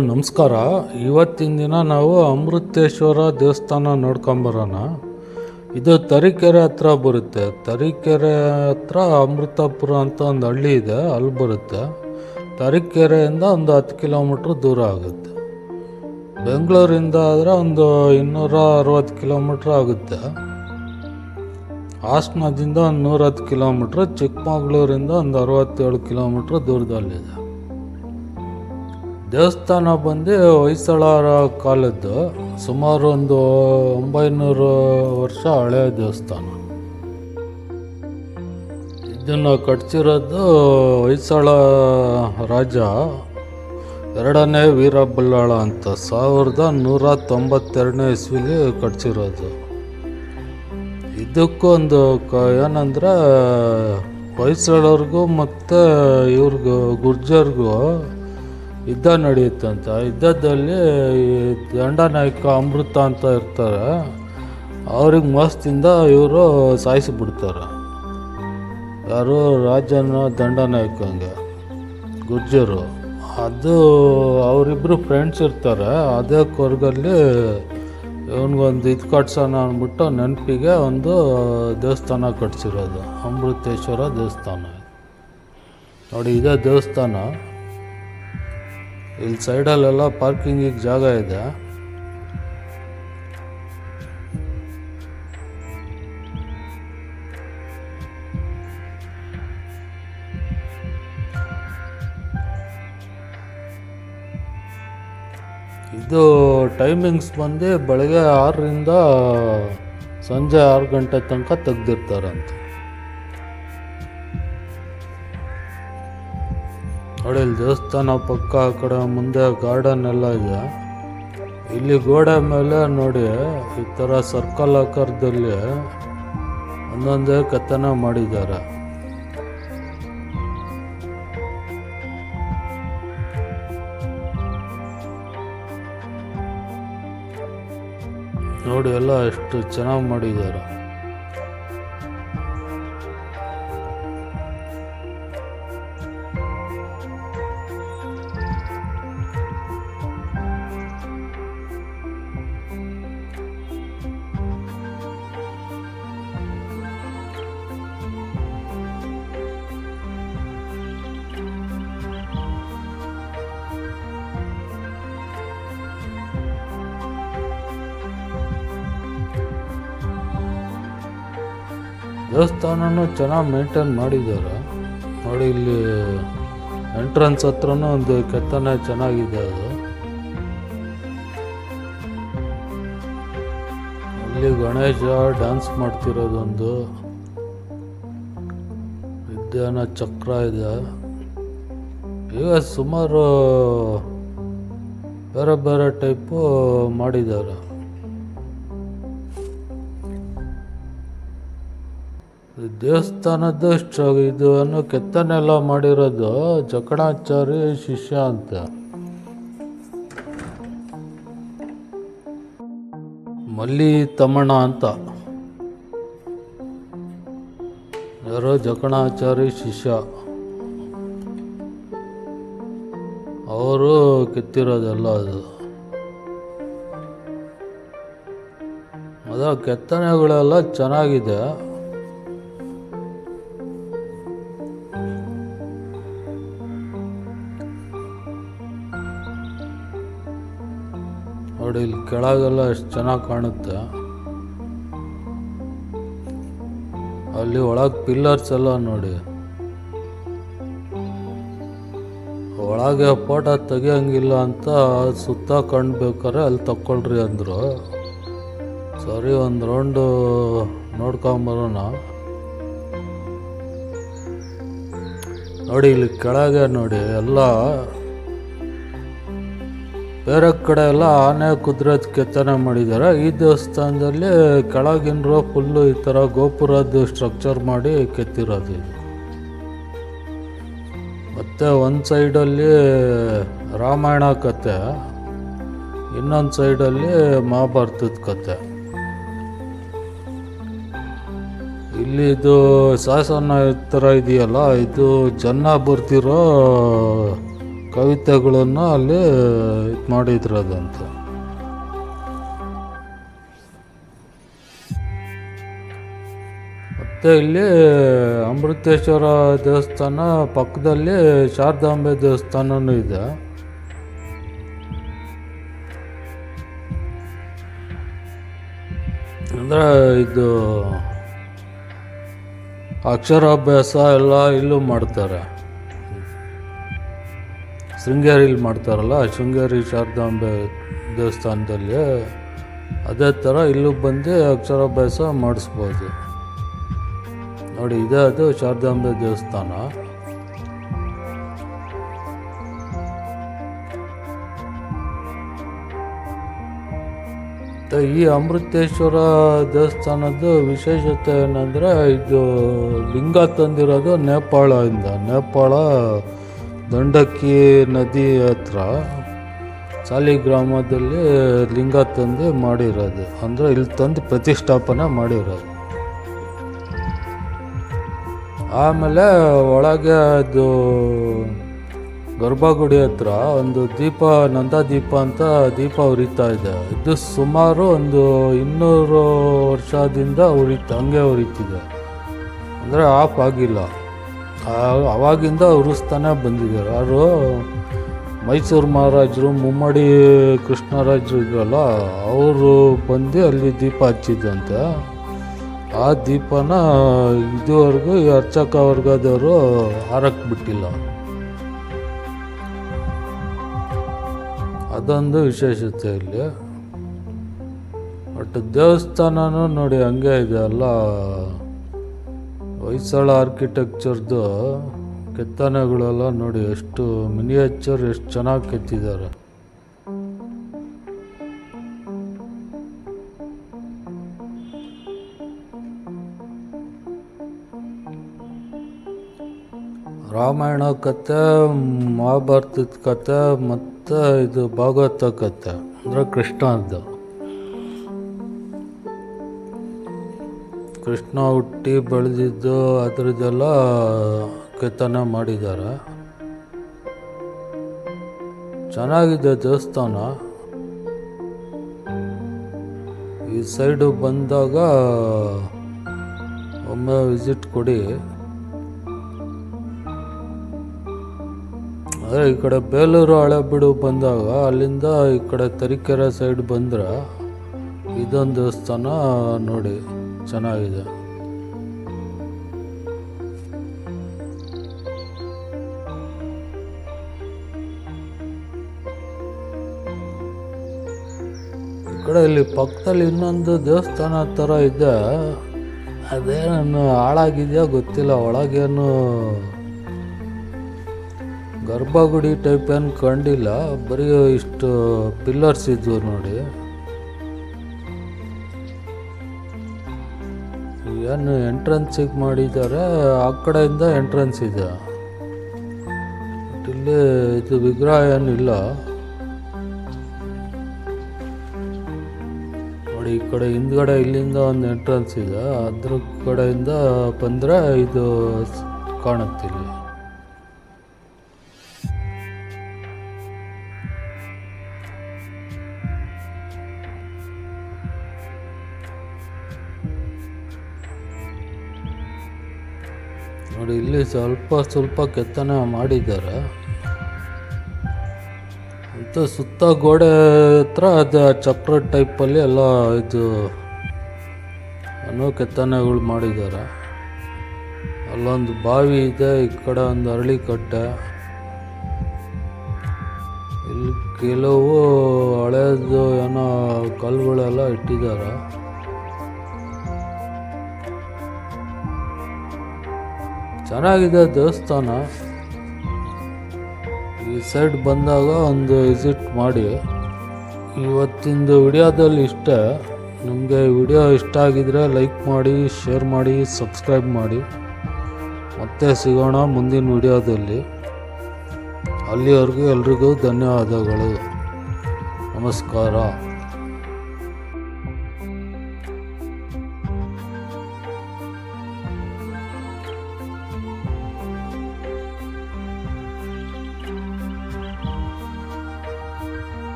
ನಮಸ್ಕಾರ. ಇವತ್ತಿನ ದಿನ ನಾವು ಅಮೃತೇಶ್ವರ ದೇವಸ್ಥಾನ ನೋಡ್ಕೊಂಬರೋಣ ಇದು ತರೀಕೆರೆ ಹತ್ರ ಬರುತ್ತೆ. ತರೀಕೆರೆ ಹತ್ರ ಅಮೃತಪುರ ಅಂತ ಒಂದು ಹಳ್ಳಿ ಇದೆ. ಅಲ್ಲಿ ಬರುತ್ತೆ. ತರೀಕೆರೆಯಿಂದ ಒಂದು ಹತ್ತು ಕಿಲೋಮೀಟ್ರ್ ದೂರ ಆಗುತ್ತೆ. ಬೆಂಗಳೂರಿಂದ ಆದರೆ ಒಂದು ಇನ್ನೂರ ಅರವತ್ತು ಕಿಲೋಮೀಟ್ರ್ ಆಗುತ್ತೆ. ಹಾಸನದಿಂದ ಒಂದು ನೂರತ್ತು ಕಿಲೋಮೀಟ್ರ್, ಚಿಕ್ಕಮಗಳೂರಿಂದ ಒಂದು ಅರವತ್ತೇಳು ಕಿಲೋಮೀಟ್ರ್ ದೂರದಲ್ಲಿದೆ. ದೇವಸ್ಥಾನ ಬಂದು ಹೊಯ್ಸಳರ ಕಾಲದ್ದು ಸುಮಾರು ಒಂದು ಒಂಬೈನೂರು ವರ್ಷ ಹಳೆಯ ದೇವಸ್ಥಾನ. ಇದನ್ನು ಕಟ್ಸಿರೋದು ಹೊಯ್ಸಳ ರಾಜ. ಎರಡನೇ ವೀರಬಲ್ಲಾಳ ಅಂತ ಸಾವಿರದ ನೂರ ತೊಂಬತ್ತೆರಡನೇ ಇಸ್ವಿಲಿ ಕಟ್ಸಿರೋದು. ಇದಕ್ಕೊಂದು ಕ ಏನಂದರೆ ಹೊಯ್ಸಳವ್ರಿಗೂ ಮತ್ತು ಇವ್ರಿಗೂ, ಗುರ್ಜರ್ಗೂ ಯುದ್ಧ ನಡೆಯುತ್ತಂತ ಯುದ್ಧದಲ್ಲಿ ಈ ದಂಡನಾಯಕ ಅಮೃತ ಅಂತ ಇರ್ತಾರೆ. ಅವ್ರಿಗೆ ಮಸ್ತಿಂದ ಇವರು ಸಾಯಿಸಿಬಿಡ್ತಾರೆ. ಯಾರು ರಾಜನ ದಂಡನಾಯಕಂಗೆ ಗುರ್ಜರು. ಅದು ಅವರಿಬ್ಬರು ಫ್ರೆಂಡ್ಸ್ ಇರ್ತಾರೆ. ಅದೇ ಕೊರ್ಗಲ್ಲಿ ಇವನಿಗೊಂದು ಇದು ಕಟ್ಸೋಣ ಅಂದ್ಬಿಟ್ಟು ನೆನಪಿಗೆ ಒಂದು ದೇವಸ್ಥಾನ ಕಟ್ಸಿರೋದು. ಅಮೃತೇಶ್ವರ ದೇವಸ್ಥಾನ. ನೋಡಿ, ಇದೇ ದೇವಸ್ಥಾನ. ಇಲ್ಲಿ ಸೈಡಲ್ಲೆಲ್ಲ ಪಾರ್ಕಿಂಗಿಗೆ ಜಾಗ ಇದೆ. ಇದು ಟೈಮಿಂಗ್ಸ್ ಬಂದು ಬೆಳಗ್ಗೆ ಆರರಿಂದ ಸಂಜೆ ಆರು ಗಂಟೆ ತನಕ ತೆಗ್ದಿರ್ತಾರಂತೆ. ನೋಡಿ ಇಲ್ಲಿ ದೇವಸ್ಥಾನ ಪಕ್ಕ ಆ ಕಡೆ ಮುಂದೆ ಗಾರ್ಡನ್ ಎಲ್ಲ ಇದೆ. ಇಲ್ಲಿ ಗೋಡೆ ಮೇಲೆ ನೋಡಿ ಈ ಥರ ಸರ್ಕಲ್ ಆಕಾರದಲ್ಲಿ ಒಂದೊಂದೇ ಕೆತ್ತನೆ ಮಾಡಿದ್ದಾರೆ. ನೋಡಿ ಎಲ್ಲ ಎಷ್ಟು ಚೆನ್ನಾಗಿ ಮಾಡಿದ್ದಾರೆ. ದೇವಸ್ಥಾನನೂ ಚೆನ್ನಾಗಿ ಮೇಂಟೈನ್ ಮಾಡಿದ್ದಾರೆ. ನೋಡಿ, ಇಲ್ಲಿ ಎಂಟ್ರೆನ್ಸ್ ಹತ್ರನೂ ಒಂದು ಕೆತ್ತನೆ ಚೆನ್ನಾಗಿದೆ ಅದು. ಇಲ್ಲಿ ಗಣೇಶ ಡ್ಯಾನ್ಸ್ ಮಾಡ್ತಿರೋದೊಂದು ವಿದ್ಯಾನ ಚಕ್ರ ಇದೆ. ಈಗ ಸುಮಾರು ಬೇರೆ ಬೇರೆ ಟೈಪು ಮಾಡಿದ್ದಾರೆ. ದೇವಸ್ಥಾನದ ಇದು ಅನ್ನೋ ಕೆತ್ತನೆ ಎಲ್ಲ ಮಾಡಿರೋದು ಜಕಣಾಚಾರಿ ಶಿಷ್ಯ ಅಂತ. ಮಲ್ಲಿ ತಮ್ಮಣ್ಣ ಅಂತ. ಯಾರೋ ಜಕಣಾಚಾರಿ ಶಿಷ್ಯ. ಅವರು ಕೆತ್ತಿರೋದೆಲ್ಲ ಅದು. ಅದ ಕೆತ್ತನೆಗಳೆಲ್ಲ ಚೆನ್ನಾಗಿದೆ. ನೋಡಿ, ಇಲ್ಲಿ ಕೆಳಗೆಲ್ಲ ಎಷ್ಟು ಚೆನ್ನಾಗಿ ಕಾಣುತ್ತೆ. ಅಲ್ಲಿ ಒಳಗೆ ಪಿಲ್ಲರ್ಸ್ ಎಲ್ಲ ನೋಡಿ. ಒಳಗೆ ಫೋಟೋ ತೆಗಿಯಂಗಿಲ್ಲ ಅಂತ ಸುತ್ತ ಕಾಣ್ಬೇಕಾರೆ ಅಲ್ಲಿ ತಕ್ಕೊಳ್ರಿ ಅಂದರು. ಸರಿ, ಒಂದು ರೌಂಡು ನೋಡ್ಕೊಂಬರೋಣ ನೋಡಿ, ಇಲ್ಲಿ ಕೆಳಗೆ ನೋಡಿ, ಎಲ್ಲ ಬೇರೆ ಕಡೆ ಎಲ್ಲ ಆನೆ ಕುದುರೆ ಕೆತ್ತನೆ ಮಾಡಿದ್ದಾರೆ ಈ ದೇವಸ್ಥಾನದಲ್ಲಿ ಕೆಳಗಿನ ರೋ ಫುಲ್ಲು ಈ ಥರ ಗೋಪುರದ ಸ್ಟ್ರಕ್ಚರ್ ಮಾಡಿ ಕೆತ್ತಿರೋದು ಮತ್ತು ಒಂದು ಸೈಡಲ್ಲಿ ರಾಮಾಯಣ ಕತೆ, ಇನ್ನೊಂದು ಸೈಡಲ್ಲಿ ಮಹಾಭಾರತದ ಕತೆ. ಇಲ್ಲಿ ಇದು ಶಾಸನ ಥರ ಇದೆಯಲ್ಲ, ಇದು ಜನ ಬರ್ತಿರೋ ಕವಿತೆಗಳನ್ನು ಅಲ್ಲಿ ಇದು ಮಾಡಿದ್ರದಂತೆ ಮತ್ತು ಇಲ್ಲಿ ಅಮೃತೇಶ್ವರ ದೇವಸ್ಥಾನ ಪಕ್ಕದಲ್ಲಿ ಶಾರದಾಂಬೆ ದೇವಸ್ಥಾನವೂ ಇದೆ. ಅಂದರೆ ಇದು ಅಕ್ಷರಾಭ್ಯಾಸ ಎಲ್ಲ ಇಲ್ಲೂ ಮಾಡ್ತಾರೆ. ಶೃಂಗೇರಿಲಿ ಮಾಡ್ತಾರಲ್ಲ, ಶೃಂಗೇರಿ ಶಾರದಾಂಬೆ ದೇವಸ್ಥಾನದಲ್ಲಿ, ಅದೇ ಥರ ಇಲ್ಲೂ ಬಂದು ಅಕ್ಷರಾಭ್ಯಾಸ ಮಾಡಿಸ್ಬೋದು. ನೋಡಿ, ಇದೇ ಅದು ಶಾರದಾಂಬೆ ದೇವಸ್ಥಾನ. ಈ ಅಮೃತೇಶ್ವರ ದೇವಸ್ಥಾನದ ವಿಶೇಷತೆ ಏನಂದರೆ, ಇದು ಲಿಂಗ ತಂದಿರೋದು ನೇಪಾಳದಿಂದ ನೇಪಾಳ ದಂಡಕ್ಕಿ ನದಿ ಹತ್ರ ಸಾಲಿಗ್ರಾಮದಲ್ಲಿ ಲಿಂಗ ತಂದು ಮಾಡಿರೋದು. ಅಂದರೆ ಇಲ್ಲಿ ತಂದು ಪ್ರತಿಷ್ಠಾಪನೆ ಮಾಡಿರೋದು. ಆಮೇಲೆ ಒಳಗೆ ಅದು ಗರ್ಭಗುಡಿ ಹತ್ರ ಒಂದು ದೀಪ, ನಂದಾ ದೀಪ ಅಂತ ದೀಪ ಉರಿತಾ ಇದೆ. ಇದು ಸುಮಾರು ಒಂದು ಇನ್ನೂರು ವರ್ಷದಿಂದ ಉರಿತ, ಹಂಗೆ ಉರಿತಿದೆ. ಅಂದರೆ ಆಫ್ ಆಗಿಲ್ಲ. ಆ- ಅವಾಗಿಂದ ಉರಿಸ್ತಾನೆ ಬಂದಿದ್ದಾರೆ. ಅವರು ಮೈಸೂರು ಮಹಾರಾಜರು, ಮುಮ್ಮಡಿ ಕೃಷ್ಣರಾಜರು ಇದ್ರಲ್ಲ ಅವರು ಬಂದು ಅಲ್ಲಿ ದೀಪ ಹಚ್ಚಿದ್ದಂತೆ ಆ ದೀಪನ ಇದುವರೆಗೂ ಈ ಅರ್ಚಕ ವರ್ಗದವರು ಹಾರಕ್ಕೆ ಬಿಟ್ಟಿಲ್ಲ. ಅದೊಂದು ವಿಶೇಷತೆ ಇಲ್ಲಿ. ಬಟ್ ದೇವಸ್ಥಾನನೂ ನೋಡಿ ಹಂಗೆ ಇದೆ ಎಲ್ಲ ಹೊಯ್ಸಳ ಆರ್ಕಿಟೆಕ್ಚರ್ದು ಕೆತ್ತನೆಗಳೆಲ್ಲ ನೋಡಿ ಎಷ್ಟು ಮಿನಿಯೇಚರ್ ಎಷ್ಟು ಚೆನ್ನಾಗಿ ಕೆತ್ತಿದ್ದಾರೆ. ರಾಮಾಯಣ ಕತೆ, ಮಹಾಭಾರತದ ಕತೆ, ಮತ್ತು ಇದು ಭಾಗವತ ಕತೆ, ಅಂದರೆ ಕೃಷ್ಣದ್ದು ಕೃಷ್ಣ ಹುಟ್ಟಿ ಬೆಳೆದಿದ್ದು ಅದರದ್ದೆಲ್ಲ ಕೆತ್ತನೆ ಮಾಡಿದ್ದಾರೆ. ಚೆನ್ನಾಗಿದೆ ದೇವಸ್ಥಾನ. ಈ ಸೈಡು ಬಂದಾಗ ಒಮ್ಮೆ ವಿಸಿಟ್ ಕೊಡಿ. ಅದೇ ಈ ಕಡೆ ಬೇಲೂರು ಹಳೆಬೀಡು ಬಂದಾಗ ಅಲ್ಲಿಂದ ಈ ಕಡೆ ತರೀಕೆರೆ ಸೈಡ್ ಬಂದ್ರೆ ಇದೊಂದು ದೇವಸ್ಥಾನ ನೋಡಿ. ಚೆನ್ನಾಗಿದೆ. ಈ ಕಡೆ ಇಲ್ಲಿ ಪಕ್ಕದಲ್ಲಿ ಇನ್ನೊಂದು ದೇವಸ್ಥಾನ ಥರ ಇದೆ. ಅದೇನು ಹಾಳಾಗಿದೆಯಾ ಗೊತ್ತಿಲ್ಲ. ಒಳಗೇನು ಗರ್ಭಗುಡಿ ಟೈಪ್ ಏನು ಕಂಡಿಲ್ಲ. ಬರೀ ಇಷ್ಟು ಪಿಲ್ಲರ್ಸ್ ಇದ್ವು ನೋಡಿ. ಏನು ಎಂಟ್ರೆನ್ಸಿಗೆ ಮಾಡಿದ್ದಾರೆ ಆ ಕಡೆಯಿಂದ ಎಂಟ್ರೆನ್ಸ್ ಇದೆ. ಇಲ್ಲಿ ಇದು ವಿಗ್ರಹ ಏನಿಲ್ಲ. ನೋಡಿ, ಈ ಕಡೆ ಹಿಂದ್ಗಡೆ ಇಲ್ಲಿಂದ ಒಂದು ಎಂಟ್ರೆನ್ಸ್ ಇದೆ. ಅದ್ರ ಕಡೆಯಿಂದ ಬಂದರೆ ಇದು ಕಾಣುತ್ತಿಲ್ಲಿ ನೋಡಿ, ಇಲ್ಲಿ ಸ್ವಲ್ಪ ಸ್ವಲ್ಪ ಕೆತ್ತನೆ ಮಾಡಿದ್ದಾರೆ. ಮತ್ತು ಸುತ್ತ ಗೋಡೆ ಹತ್ರ ಅದು ಚಕ್ರ ಟೈಪಲ್ಲಿ ಎಲ್ಲ ಇದು ಏನೋ ಕೆತ್ತನೆಗಳು ಮಾಡಿದ್ದಾರೆ. ಅಲ್ಲೊಂದು ಬಾವಿ ಇದೆ, ಈ ಕಡೆ ಒಂದು ಅರಳಿ ಕಟ್ಟೆ. ಇಲ್ಲಿ ಕೆಲವು ಹಳೇದು ಏನೋ ಕಲ್ಲುಗಳೆಲ್ಲ ಇಟ್ಟಿದ್ದಾರೆ. ಚೆನ್ನಾಗಿದೆ ದೇವಸ್ಥಾನ. ಈ ಸೈಡ್ ಬಂದಾಗ ಒಂದು ವಿಸಿಟ್ ಮಾಡಿ. ಇವತ್ತಿಂದು ವಿಡಿಯೋದಲ್ಲಿ ಇಷ್ಟೇ. ನಿಮಗೆ ವಿಡಿಯೋ ಇಷ್ಟ ಆಗಿದ್ರೆ ಲೈಕ್ ಮಾಡಿ ಶೇರ್ ಮಾಡಿ ಸಬ್ಸ್ಕ್ರೈಬ್ ಮಾಡಿ. ಮತ್ತೆ ಸಿಗೋಣ ಮುಂದಿನ ವಿಡಿಯೋದಲ್ಲಿ. ಅಲ್ಲಿವರೆಗೂ ಎಲ್ರಿಗೂ ಧನ್ಯವಾದಗಳು. ನಮಸ್ಕಾರ.